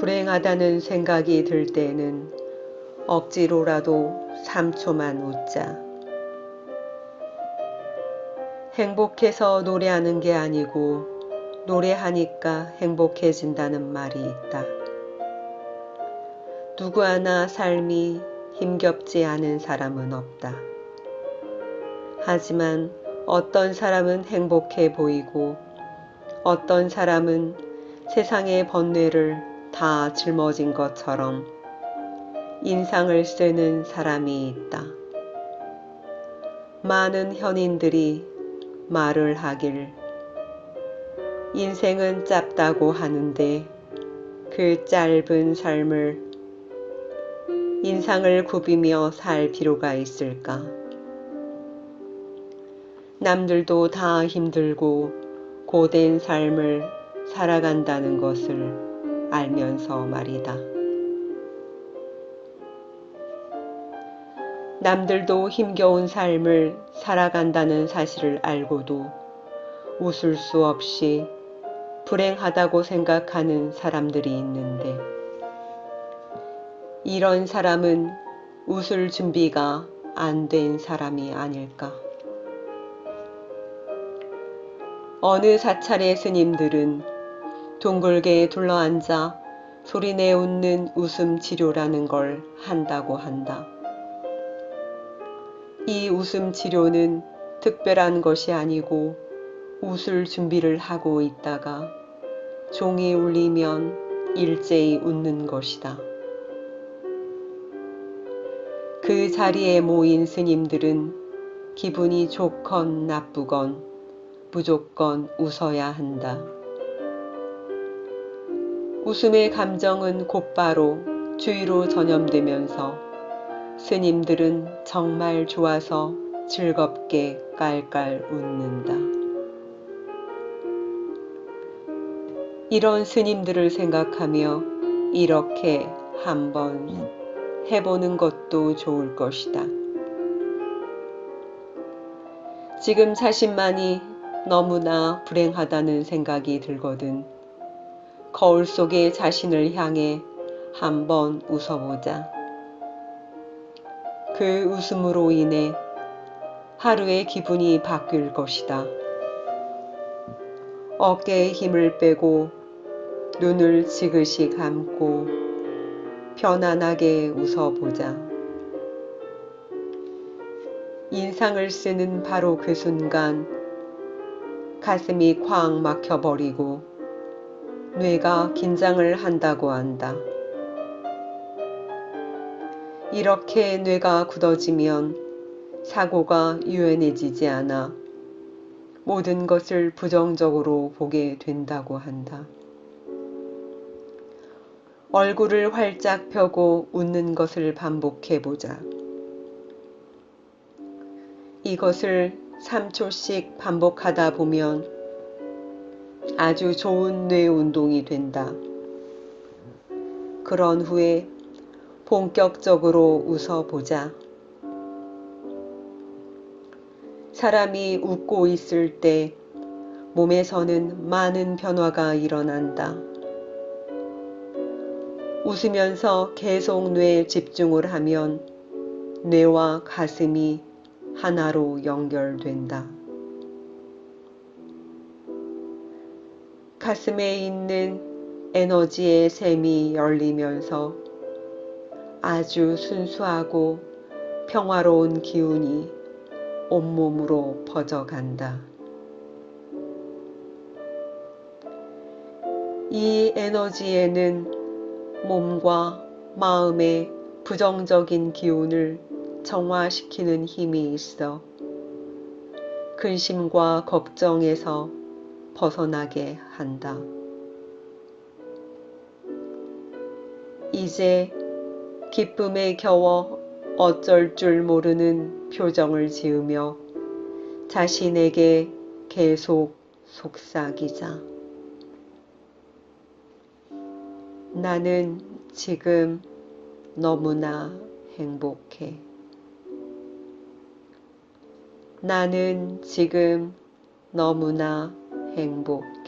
불행하다는 생각이 들 때는 억지로라도 3초만 웃자. 행복해서 노래하는 게 아니고 노래하니까 행복해진다는 말이 있다. 누구 하나 삶이 힘겹지 않은 사람은 없다. 하지만 어떤 사람은 행복해 보이고 어떤 사람은 세상의 번뇌를 다 짊어진 것처럼 인상을 쓰는 사람이 있다. 많은 현인들이 말을 하길 인생은 짧다고 하는데 그 짧은 삶을 인상을 굽이며 살 필요가 있을까? 남들도 다 힘들고 고된 삶을 살아간다는 것을 알면서 말이다. 남들도 힘겨운 삶을 살아간다는 사실을 알고도 웃을 수 없이 불행하다고 생각하는 사람들이 있는데 이런 사람은 웃을 준비가 안 된 사람이 아닐까. 어느 사찰의 스님들은 둥글게 둘러앉아 소리내 웃는 웃음 치료라는 걸 한다고 한다. 이 웃음 치료는 특별한 것이 아니고 웃을 준비를 하고 있다가 종이 울리면 일제히 웃는 것이다. 그 자리에 모인 스님들은 기분이 좋건 나쁘건 무조건 웃어야 한다. 웃음의 감정은 곧바로 주위로 전염되면서 스님들은 정말 좋아서 즐겁게 깔깔 웃는다. 이런 스님들을 생각하며 이렇게 한번 해보는 것도 좋을 것이다. 지금 자신만이 너무나 불행하다는 생각이 들거든 거울 속의 자신을 향해 한번 웃어보자. 그 웃음으로 인해 하루의 기분이 바뀔 것이다. 어깨에 힘을 빼고 눈을 지그시 감고 편안하게 웃어보자. 인상을 쓰는 바로 그 순간 가슴이 쾅 막혀버리고 뇌가 긴장을 한다고 한다. 이렇게 뇌가 굳어지면 사고가 유연해지지 않아 모든 것을 부정적으로 보게 된다고 한다. 얼굴을 활짝 펴고 웃는 것을 반복해 보자. 이것을 3초씩 반복하다 보면 아주 좋은 뇌 운동이 된다. 그런 후에 본격적으로 웃어보자. 사람이 웃고 있을 때 몸에서는 많은 변화가 일어난다. 웃으면서 계속 뇌에 집중을 하면 뇌와 가슴이 하나로 연결된다. 가슴에 있는 에너지의 샘이 열리면서 아주 순수하고 평화로운 기운이 온몸으로 퍼져간다. 이 에너지에는 몸과 마음의 부정적인 기운을 정화시키는 힘이 있어 근심과 걱정에서 벗어나게 한다. 이제 기쁨에 겨워 어쩔 줄 모르는 표정을 지으며 자신에게 계속 속삭이자. 나는 지금 너무나 행복해. 나는 지금 너무나 행복해.